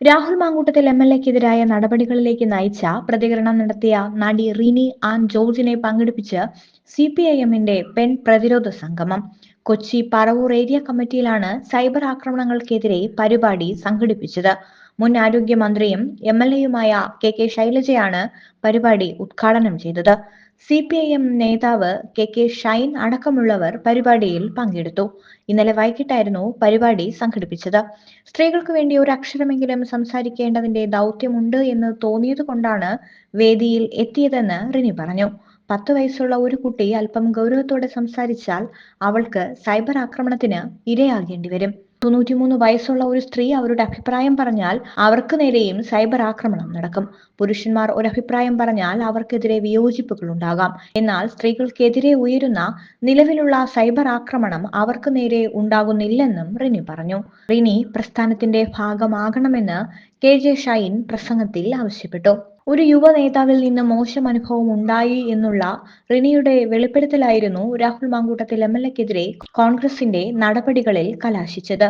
Rahul Mamkootathil M L എക്കെതിരായ നടപടികളിലേക്ക് നയിച്ച പ്രതികരണം നടത്തിയ നടി റിനി ആൻ ജോർജിനെ പങ്കെടുപ്പിച്ച് സി പി ഐ എമ്മിന്റെ പെൺ പ്രതിരോധ സംഗമം. കൊച്ചി പറവൂർ ഏരിയ കമ്മിറ്റിയിലാണ് സൈബർ ആക്രമണങ്ങൾക്കെതിരെ പരിപാടി സംഘടിപ്പിച്ചത്. മുൻ ആരോഗ്യമന്ത്രിയും എം എൽ എയുമായ കെ കെ ശൈലജയാണ് പരിപാടി ഉദ്ഘാടനം ചെയ്തത്. സി പി ഐ എം നേതാവ് കെ കെ ഷൈൻ അടക്കമുള്ളവർ പരിപാടിയിൽ പങ്കെടുത്തു. ഇന്നലെ വൈകിട്ടായിരുന്നു പരിപാടി സംഘടിപ്പിച്ചത്. സ്ത്രീകൾക്ക് വേണ്ടി ഒരു അക്ഷരമെങ്കിലും സംസാരിക്കേണ്ടതിന്റെ ദൗത്യമുണ്ട് എന്ന് തോന്നിയതുകൊണ്ടാണ് വേദിയിൽ എത്തിയതെന്ന് റിനി പറഞ്ഞു. പത്ത് വയസ്സുള്ള ഒരു കുട്ടി അല്പം ഗൗരവത്തോടെ സംസാരിച്ചാൽ അവൾക്ക് സൈബർ ആക്രമണത്തിന് ഇരയാകേണ്ടി വരും. തൊണ്ണൂറ്റിമൂന്ന് വയസ്സുള്ള ഒരു സ്ത്രീ അവരുടെ അഭിപ്രായം പറഞ്ഞാൽ അവർക്ക് നേരെയും സൈബർ ആക്രമണം നടക്കും. പുരുഷന്മാർ ഒരു അഭിപ്രായം പറഞ്ഞാൽ അവർക്കെതിരെ വിയോജിപ്പുകൾ ഉണ്ടാകാം. എന്നാൽ സ്ത്രീകൾക്കെതിരെ ഉയരുന്ന നിലവിലുള്ള സൈബർ ആക്രമണം അവർക്ക് നേരെ ഉണ്ടാകുന്നില്ലെന്നും റിനി പറഞ്ഞു. റിനി പ്രസ്ഥാനത്തിന്റെ ഭാഗമാകണമെന്ന് കെ ജെ ഷൈൻ പ്രസംഗത്തിൽ ആവശ്യപ്പെട്ടു. ഒരു യുവ നേതാവിൽ നിന്ന് മോശം അനുഭവം ഉണ്ടായി എന്നുള്ള റിനിയുടെ വെളിപ്പെടുത്തലായിരുന്നു രാഹുൽ മാങ്കൂട്ടത്തിൽ എം എൽ എക്കെതിരെ കോൺഗ്രസിന്റെ നടപടികളിൽ കലാശിച്ചത്.